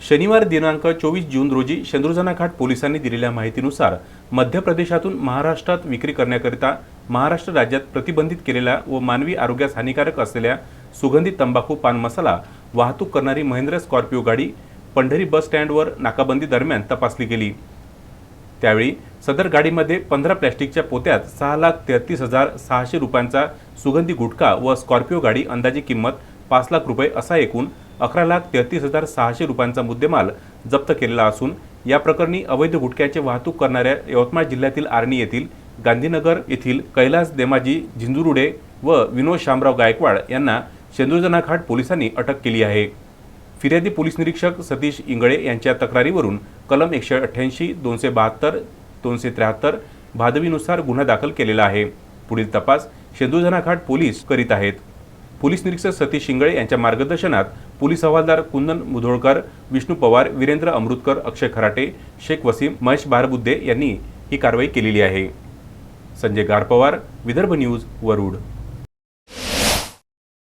शनिवार दिनांक चोवीस जून रोजी शेंद्रुजना घाट पोलिसांनी दिलेल्या माहितीनुसार मध्य प्रदेशातून महाराष्ट्रात विक्री करण्याकरिता महाराष्ट्र राज्यात प्रतिबंधित केलेला व मानवी आरोग्यास हानिकारक असलेल्या सुगंधित तंबाखू पान मसाला वाहतूक करणारी महेंद्र स्कॉर्पिओ गाडी पंढरी बस स्टँडवर नाकाबंदी दरम्यान तपासली गेली. त्यावेळी सदर गाडीमध्ये पंधरा प्लॅस्टिकच्या पोत्यात सहा लाख तेहतीस हजार सहाशे रुपयांचा सुगंधी गुटखा व स्कॉर्पिओ गाडी अंदाजे किंमत पाच लाख रुपये असा एकूण अकरा लाख तेहतीस हजार सहाशे रुपयांचा मुद्देमाल जप्त केलेला असून या प्रकरणी अवैध गुटख्याची वाहतूक करणाऱ्या यवतमाळ जिल्ह्यातील आर्णी येथील गांधीनगर येथील कैलास देमाजी झिंजुरुडे व विनोद शामराव गायकवाड यांना शेंदुरजनाघाट पोलिसांनी अटक केली आहे. फिर्यादी पोलीस निरीक्षक सतीश इंगळे यांच्या तक्रारीवरून कलम एकशे अठ्ठ्याऐंशी दोनशे बहात्तर दोनशे त्र्याहत्तर भादवीनुसार गुन्हा दाखल केलेला आहे. पुढील तपास शेंदुरजनाघाट पोलीस करीत आहेत. पोलीस निरीक्षक सतीश शिंगळे यांच्या मार्गदर्शनात पोलीस हवालदार कुंदन मुधोळकर विष्णू पवार वीरेंद्र अमृतकर अक्षय खराटे शेख वसीम महेश बारबुद्दे यांनी ही कारवाई केलेली आहे. संजय गारपवार विदर्भ न्यूज वरुड.